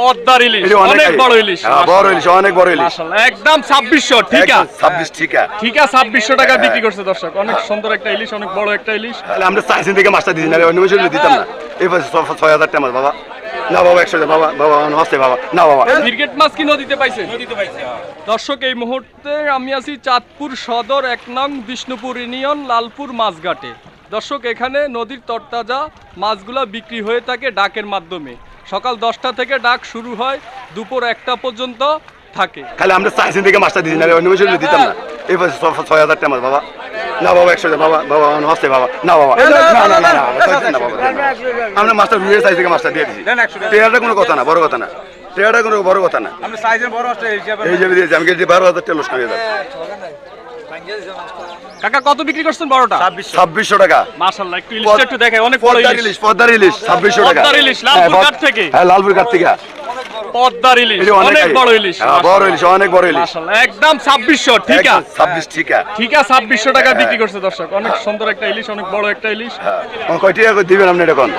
পদ্মার ইলিশ অনেক বড় ইলিশ। হ্যাঁ, বড় ইলিশ অনেক বড় ইলিশ। একদম ছাব্বিশশো ঠিক আছে। ছাব্বিশ ঠিকা ঠিক আছে ছাব্বিশশো টাকা বিক্রি করছে দর্শক। অনেক সুন্দর একটা ইলিশ অনেক বড় একটা ইলিশ। তাহলে আমরা চাইছেন থেকে মাছটা না অন্য মাসে দিতাম না। এই ছয় হাজার টাকা বাবা। না বাবা একশো বাবা বাবা বাবা। না বাবা। ক্রিকেট মাছ কি নদীতে পাইছে দর্শক এই মুহূর্তে আমি আছি চাঁদপুর সদর এক নং বিষ্ণুপুর ইউনিয়ন লালপুর মাছঘাটে। দর্শক এখানে নদীর তরতাজা মাছগুলা বিক্রি হয়ে থাকে ডাকের মাধ্যমে। সকাল দশটা থেকে ডাক শুরু হয় দুপুর একটা পর্যন্ত থাকে। খালি আমরা চাইছেন থেকে মাস্টার দিচ্ছি না অন্য মাসে দিতাম না। এই ছয় হাজার টাকা বাবা। না বাবা একশো টাকা, বাবা বাবা নমস্তে বাবা। না বাবা। না না না বাবা, আমরা মাছটা রুইয়ের সাইজ থেকে মাছটা দিয়ে দিচ্ছি টেয়ারটা কোনো কথা না বড় কথা না। টেয়ারটা কোনো বড় কথা না। আপনি সাইজের বড় হিসাবে এই যে দিয়েছি আমি বারো হাজার টাকা করে কাকা কত বিক্রি করছেন বড়টা? ছাব্বিশশো। টাকা। মাশাল্লাহ একটু ইলিশটা একটু দেখে অনেক বড় পদ্মার ইলিশ। ইলিশ পদ্মার ইলিশ ছাব্বিশশো টাকা। পদ্মার ইলিশ, লালপুর হ্যাঁ, ঘাট থেকে? হ্যাঁ লালপুর ঘাট থেকে। পদ্মার ইলিশ অনেক অনেক বড় ইলিশ। হ্যাঁ, বড় ইলিশ অনেক বড় ইলিশ। মাশাল্লাহ একদম ছাব্বিশশো ঠিক আছে। ছাব্বিশ ঠিকা ঠিক আছে ছাব্বিশশো টাকা বিক্রি করছে দর্শক। অনেক সুন্দর একটা ইলিশ অনেক বড় একটা ইলিশ। হ্যাঁ, কয় টাকা করে দিবেন আপনি এটা কোন?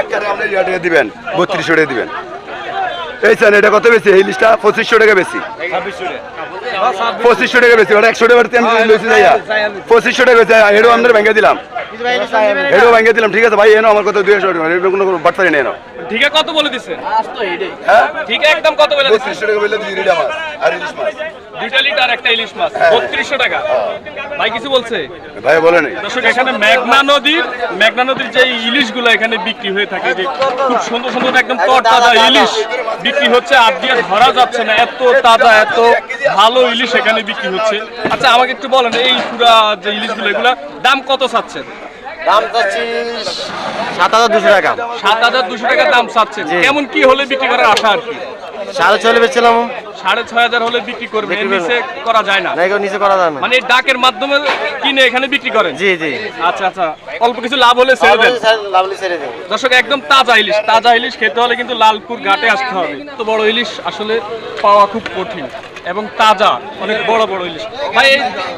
একবারে আপনি ইয়া টাকা দিবেন বত্রিশশো টাকা দিবেন। এই স্যার এটা কত বেশি? এই লিস্টটা পঁচিশশো টাকা বেশি। পঁচিশশো টাকা বেশি ওটা একশো টাকা বেশি আমি লইছি যাইয়া পঁচিশশো টাকা বেশি হেডো আমাদের ভেঙে দিলাম। হেডো ভেঙে দিলাম ঠিক আছে ভাই এনো আমার কথা দুইশো টাকা এর কোনো বাটপারি নেই এনো। ঠিক আছে কত বলে দিচ্ছেন হ্যাঁ? ঠিক আছে একদম কত বলে বত্রিশশো টাকা বলে মাছ আর ইলিশ মাছ। দুইটা লিটার একটা ইলিশ মাছ বত্রিশশো টাকা। ভাই কিছু বলছে? ভাই বলে নেই। দর্শক এখানে মেঘনা নদীর মেঘনা নদীর যে ইলিশগুলো এখানে বিক্রি হয়ে থাকে যে খুব সুন্দর সুন্দর একদম তরতাজা ইলিশ বিক্রি হচ্ছে। আর দিয়ে ধরা যাচ্ছে না এত তাজা এত ভালো ইলিশ এখানে বিক্রি হচ্ছে। আচ্ছা আমাকে একটু বলেন এই পুরা যে ইলিশগুলো এগুলা দাম কত চাচ্ছেন? দাম চাচ্ছি সাত হাজার দুশো টাকা। সাত হাজার দুশো টাকা দাম চাচ্ছেন। কেমন কি হলে বিক্রি করার আশা আর কি? সাড়ে ছয় বেচছিলাম। সাড়ে ছয় হাজার হলে বিক্রি করবে এর নিচে করা যায় না। এগুলো নিচে করা যায় না। মানে ডাকের মাধ্যমে কিনে এখানে বিক্রি করেন? জি জি। আচ্ছা আচ্ছা। অল্প কিছু লাভ হলে ছেড়ে দেন। লাভলি ছেড়ে দেবো। দর্শক একদম তাজা ইলিশ। তাজা ইলিশ খেতে হলে কিন্তু লালপুর ঘাটে আসতে হবে। তো বড় ইলিশ আসলে পাওয়া খুব কঠিন এবং তাজা অনেক বড় বড় ইলিশ। ভাই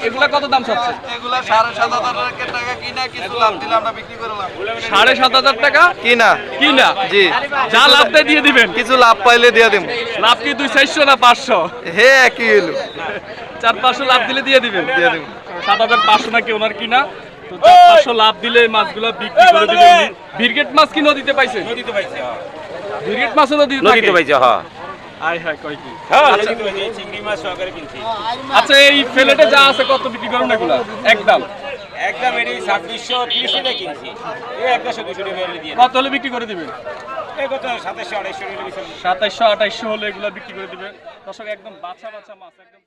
এগুলা কত দাম চাচ্ছে? এগুলা সাড়ে সাত হাজার টাকা কিনা কিছু লাভ দিলে আমরা বিক্রি করলাম সাড়ে সাত হাজার টাকা? কি না কি না জি। যা লাভ দেয় দিয়ে দিবেন। কিছু লাভ পাইলে দিয়ে দেবো লাভ কি দুই চারশো না পাঁচশো? হে একই এলো চার পাঁচশো লাভ দিলে দিয়ে দিবেন। দিয়ে দেবো সাত হাজার পাঁচশো নাকি ওনার কিনা? তো চার পাঁচশো লাভ দিলে মাছগুলো বিক্রি করে দিবেন। ভিরগেট মাছ কি নদীতে পাইছে নদীতে পাইছে ভিরগেট মাছও নদীতে নদীতে পাইছে হ্যাঁ। আয় হায় কয় কি? আচ্ছা এই ফেলেটে যা আছে কত বিক্রি করেন এগুলা? একদম। একদম এটি ছাব্বিশশো তিরিশ টাকা কিনছি। এই একশো দুশো টাকা হলে দিয়ে কত হলে বিক্রি করে দিবেন? সাতাইশশো আঠাইশশো হলে এগুলো বিক্রি করে দিবে দর্শক একদম বাছা বাছা মাছ একদম